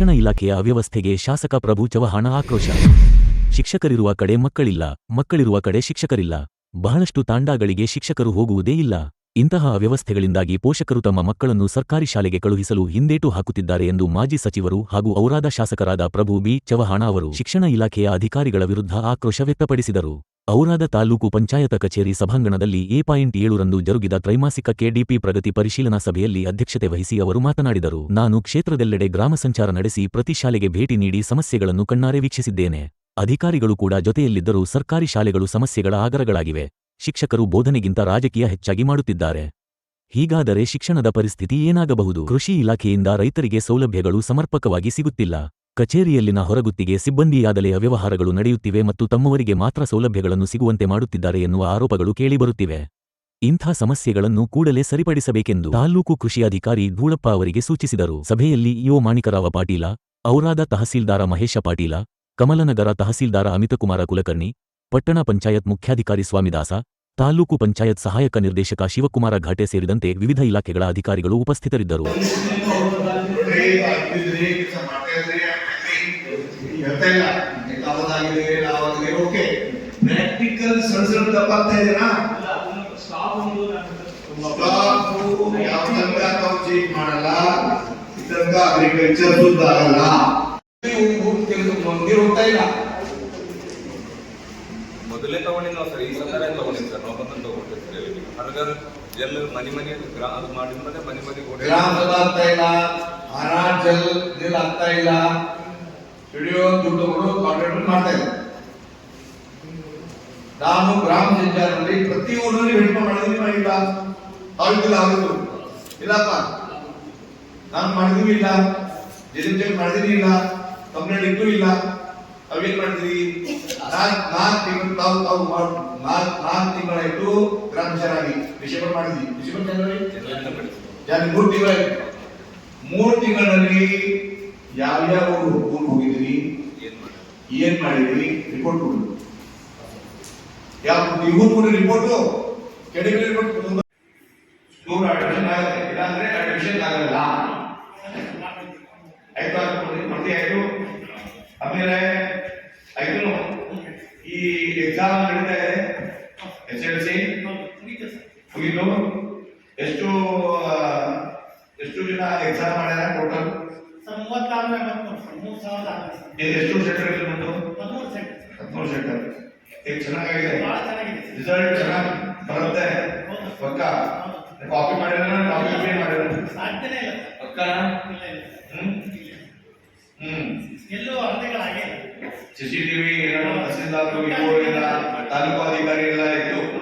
ಶಿಕ್ಷಣ ಇಲಾಖೆಯ ಅವ್ಯವಸ್ಥೆಗೆ ಶಾಸಕ ಪ್ರಭು ಚವಹಾಣ ಆಕ್ರೋಶ. ಶಿಕ್ಷಕರಿರುವ ಕಡೆ ಮಕ್ಕಳಿಲ್ಲ, ಮಕ್ಕಳಿರುವ ಕಡೆ ಶಿಕ್ಷಕರಿಲ್ಲ. ಬಹಳಷ್ಟು ತಾಂಡಾಗಳಿಗೆ ಶಿಕ್ಷಕರು ಹೋಗುವುದೇ ಇಲ್ಲ. ಇಂತಹ ಅವ್ಯವಸ್ಥೆಗಳಿಂದಾಗಿ ಪೋಷಕರು ತಮ್ಮ ಮಕ್ಕಳನ್ನು ಸರ್ಕಾರಿ ಶಾಲೆಗೆ ಕಳುಹಿಸಲು ಹಿಂದೇಟು ಹಾಕುತ್ತಿದ್ದಾರೆ ಎಂದು ಮಾಜಿ ಸಚಿವರು ಹಾಗೂ ಔರಾದ ಶಾಸಕರಾದ ಪ್ರಭು ಬಿ. ಚವಹಾಣ ಅವರು ಶಿಕ್ಷಣ ಇಲಾಖೆಯ ಅಧಿಕಾರಿಗಳ ವಿರುದ್ಧ ಆಕ್ರೋಶ ವ್ಯಕ್ತಪಡಿಸಿದರು. ಔರಾದ ತಾಲೂಕು ಪಂಚಾಯತ ಕಚೇರಿ ಸಭಾಂಗಣದಲ್ಲಿ ಎ ಪಾಯಿಂಟ್ ಏಳರಂದು ಜರುಗಿದ ತ್ರೈಮಾಸಿಕ ಕೆಡಿಪಿ ಪ್ರಗತಿ ಪರಿಶೀಲನಾ ಸಭೆಯಲ್ಲಿ ಅಧ್ಯಕ್ಷತೆ ವಹಿಸಿ ಅವರು ಮಾತನಾಡಿದರು. ನಾನು ಕ್ಷೇತ್ರದೆಲ್ಲೆಡೆ ಗ್ರಾಮ ಸಂಚಾರ ನಡೆಸಿ ಪ್ರತಿ ಶಾಲೆಗೆ ಭೇಟಿ ನೀಡಿ ಸಮಸ್ಯೆಗಳನ್ನು ಕಣ್ಣಾರೆ ವೀಕ್ಷಿಸಿದ್ದೇನೆ. ಅಧಿಕಾರಿಗಳು ಕೂಡ ಜೊತೆಯಲ್ಲಿದ್ದರೂ ಸರ್ಕಾರಿ ಶಾಲೆಗಳು ಸಮಸ್ಯೆಗಳ ಆಗರಗಳಾಗಿವೆ. ಶಿಕ್ಷಕರು ಬೋಧನೆಗಿಂತ ರಾಜಕೀಯ ಹೆಚ್ಚಾಗಿ ಮಾಡುತ್ತಿದ್ದಾರೆ. ಹೀಗಾದರೆ ಶಿಕ್ಷಣದ ಪರಿಸ್ಥಿತಿ ಏನಾಗಬಹುದು? ಕೃಷಿ ಇಲಾಖೆಯಿಂದ ರೈತರಿಗೆ ಸೌಲಭ್ಯಗಳು ಸಮರ್ಪಕವಾಗಿ ಸಿಗುತ್ತಿಲ್ಲ. ಕಚೇರಿಯಲ್ಲಿನ ಹೊರಗುತ್ತಿಗೆ ಸಿಬ್ಬಂದಿಯಾದಲೇ ಅವ್ಯವಹಾರಗಳು ನಡೆಯುತ್ತಿವೆ ಮತ್ತು ತಮ್ಮವರಿಗೆ ಮಾತ್ರ ಸೌಲಭ್ಯಗಳನ್ನು ಸಿಗುವಂತೆ ಮಾಡುತ್ತಿದ್ದಾರೆ ಎನ್ನುವ ಆರೋಪಗಳು ಕೇಳಿಬರುತ್ತಿವೆ. ಇಂಥ ಸಮಸ್ಯೆಗಳನ್ನು ಕೂಡಲೇ ಸರಿಪಡಿಸಬೇಕೆಂದು ತಾಲೂಕು ಕೃಷಿ ಅಧಿಕಾರಿ ಧೂಳಪ್ಪ ಅವರಿಗೆ ಸೂಚಿಸಿದರು. ಸಭೆಯಲ್ಲಿ ಇಒ ಮಾಣಿಕರಾವ ಪಾಟೀಲ, ಔರಾದ ತಹಸೀಲ್ದಾರ ಮಹೇಶ ಪಾಟೀಲ, ಕಮಲನಗರ ತಹಸೀಲ್ದಾರ ಅಮಿತಕುಮಾರ ಕುಲಕರ್ಣಿ, ಪಟ್ಟಣ ಪಂಚಾಯತ್ ಮುಖ್ಯಾಧಿಕಾರಿ ಸ್ವಾಮಿದಾಸ, ತಾಲೂಕು ಪಂಚಾಯತ್ ಸಹಾಯಕ ನಿರ್ದೇಶಕ ಶಿವಕುಮಾರ ಘಾಟೆ ಸೇರಿದಂತೆ ವಿವಿಧ ಇಲಾಖೆಗಳ ಅಧಿಕಾರಿಗಳು ಉಪಸ್ಥಿತರಿದ್ದರು. ಹೇಳ್ತಾ ಇಲ್ಲ. ಲಾಭದಾಗಿದೆ ಲಾಭದಾಗಿದೆ ಓಕೆ ಪ್ರಾಕ್ಟಿಕಲ್ ಸಣ್ಣ ಸಣ್ಣ ತಪ್ಪಾಗ್ತಾ ಇದೆನಾ ಸ್ಟಾಫು ಯಾವ ತನಕ ನಾವು ಚೇಂಜ್ ಮಾಡಲ್ಲ. ಇತನಕ ಅಗ್ರಿಕಲ್ಚರ್ ಶುದ್ಧ ಆಗಲ್ಲ. ಮಂದಿರ ಹೋಗ್ತಾ ಇಲ್ಲ. ಮೊದಲೇ ತಗೊಂಡಿದ್ದು ನಾವು ಸರ್ ಈ ಸರ್ಕಾರ ತಗೊಂಡಿದ್ದು ಸರ್. ನಾವು ಬಂದು ತಗೊಂಡಿದ್ದು ಸರ್ ಹರಗರ್ ಎಲ್ಲರೂ ಮನೆ ಮನೆ ಗ್ರಾಮ ಮಾಡಿದ್ಮೇಲೆ ಮನೆ ಮನೆ ಓಡಿ ಗ್ರಾಮ ಆಗ್ತಾ ಇಲ್ಲ. ಅನಾಜಲ್ ಆಗ್ತಾ ಇಲ್ಲ. ಹಿಡಿಯೋ ದುಡ್ಡು ಕಾಂಟ್ರಾಕ್ಟರ್ ಮಾಡ್ತಾ ಇದ್ದಾರೆ. ನಾನು ಗ್ರಾಮ ಪಂಚಾಯತ್ನಲ್ಲಿ ಪ್ರತಿ ಊರಲ್ಲಿ ಭೇಟಿ ಮಾಡಿದ್ವಿ ಮಾಡಿಲ್ಲ ಆಗಿಲ್ಲ ಆಗಿತ್ತು ಇಲ್ಲಪ್ಪ. ನಾನು ಮಾಡಿದ್ವಿ ಇಲ್ಲ. ಜನ ಚೆಕ್ ಮಾಡಿದೀನಿ ಇಲ್ಲ. ಕಂಪ್ಲೇಂಟ್ ಇಟ್ಟು ಇಲ್ಲ. ಅವೇನ್ ಮಾಡಿದ್ರಿ ನಾಲ್ಕು ತಿಂಗಳು ತಾವು ತಾವು ನಾಲ್ಕು ತಿಂಗಳ ತಿಂಗಳಾಯ್ತು ಗ್ರಾಮ ಪಂಚಾಯತ್ ವಿಷಯ ಮಾಡಿದ್ವಿ. ಡಿಸೆಂಬರ್ ಜನವರಿ? ಜಾನಿ ಮೂರು ತಿಂಗಳಾಯ್ತು. ಮೂರು ತಿಂಗಳಲ್ಲಿ ಯಾವ್ಯಾವ ಒಂದು ಊರು ಹೋಗಿದ್ರಿ ಏನ್ ಮಾಡಿ ಏನ್ ಮಾಡಿದ್ರಿ ರಿಪೋರ್ಟ್ ಕೊಡು. ಯಾವ ನೀವು ಕೊಡಿ ರಿಪೋರ್ಟು ಕೆಡಿಗೆ ರಿಪೋರ್ಟ್ ದೂರ ಅಡ್ಮಿಷನ್ ಆಗುತ್ತೆ. ಇಲ್ಲಾಂದ್ರೆ ಅಡ್ಮಿಷನ್ ಆಗಲ್ಲ. ಆಯ್ತು ಅನ್ಕೊಳ್ಳಿ ಮತ್ತೆ ಆಯ್ತು ಆಮೇಲೆ ಆಯ್ತು ಈ ಎಕ್ಸಾಮ್ ನಡೀತಾ ಇದೆ. S L C? ಮುಗಿದು ಎಷ್ಟು ಎಷ್ಟು ಜನ ಎಕ್ಸಾಮ್ ಮಾಡ್ಯಾರ ಟೋಟಲ್ ಮೂವತ್ತಾರು ಎಂಬತ್ತು ಮೂರು ಸಾವಿರದ ಆರು ಎಷ್ಟು ಹದಿಮೂರು ಸೆಕ್ಟರ್ ಹದಿಮೂರು ಸೆಂಟರ್ ಈಗ ಚೆನ್ನಾಗಿದೆ ಬಹಳ ಚೆನ್ನಾಗಿದೆ. ರಿಸಲ್ಟ್ ಚೆನ್ನಾಗಿ ಬರುತ್ತೆ. ಪಕ್ಕ? ಕಾಪಿ ಮಾಡಿದ್ರೆ ಕಾಪಿ ಪೇ ಮಾಡಿದ್ರೆ ಸಾಧ್ಯನೇ ಇಲ್ಲ. ಪಕ್ಕ? ಇಲ್ಲ ಇಲ್ಲ. ಹ್ಮ್? ಹ್ಮ್. ಎಲ್ಲೂ ಅರ್ಧಗಳಾಗೇ ಸಿ ಸಿ ಟಿವಿ ಏನೋ ತಹಸೀಲ್ದಾರ್ ಇವು ಇಲ್ಲ ತಾಲೂಕು ಅಧಿಕಾರಿ ಎಲ್ಲ ಪದೇ